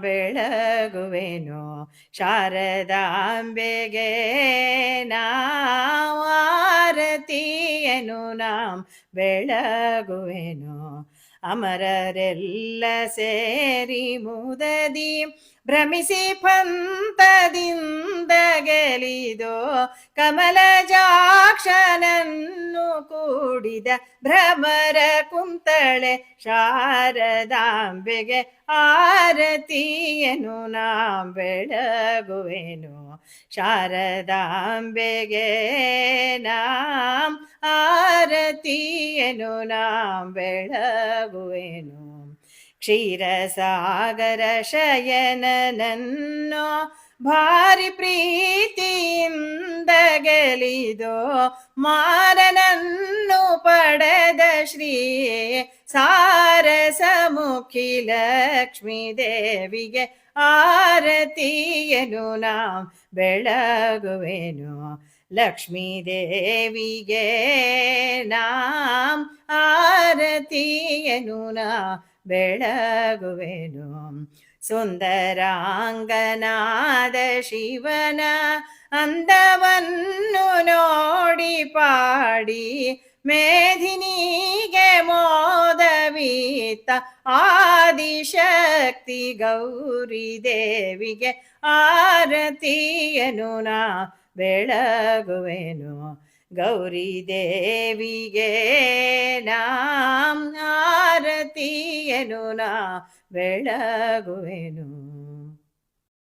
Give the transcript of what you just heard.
ಬೆಳಗುವೆನು. ಶಾರದಾಂಬೆಗೆ ನಾರತಿಯನು ನಾಂ ಬೆಳಗುವೆನು. ಅಮರರೆಲ್ಲ ಸೇರಿ ಮುದದಿ ಭ್ರಮಿಸಿ ಪಂಥದಿಂದ ಗೆಲಿದೋ ಕಮಲಜಾಕ್ಷನನ್ನು ಕೂಡಿದ ಭ್ರಮರ ಕುಂತಳೆ ಶಾರದಾಂಬೆಗೆ ಆರತಿಯನು ನಾ ಬೆಳಗುವೆನು. ಶಾರದಾಂಬೆಗೆ ನಾಂ ಆರತಿಯನು ನಾಂಬೆಳಗುವೆನು ಕ್ಷೀರಸಾಗರ ಶಯನನನ್ನು ಭಾರಿ ಪ್ರೀತಿಯಿಂದ ಗೆಲಿದೋ ಮಾರನನ್ನು ಪಡೆದ ಶ್ರೀ ಸಾರಸಮುಖಿ ಲಕ್ಷ್ಮೀ ದೇವಿಗೆ ಆರತಿಯನು ನಾ ಬೆಳಗುವೆನು. ಲಕ್ಷ್ಮೀ ದೇವಿಗೆ ನಾಂ ಆರತಿಯನು ನಾ ಬೆಳಗುವೆನು. ಸುಂದರಾಂಗನಾದ ಶಿವನ ಅಂದವನ್ನು ನೋಡಿ ಪಾಡಿ, ಮೇಧಿನಿಗೆ ಮೋದವೀತ ಆದಿಶಕ್ತಿ ಗೌರಿ ದೇವಿಗೆ ಆರತಿಯನು ನಾ ಬೆಳಗುವೆನು. ಗೌರಿ ದೇವಿಗೆ ನಾಂ ಆರತಿಯನು ನಾ ಬೆಳಗುವೆನು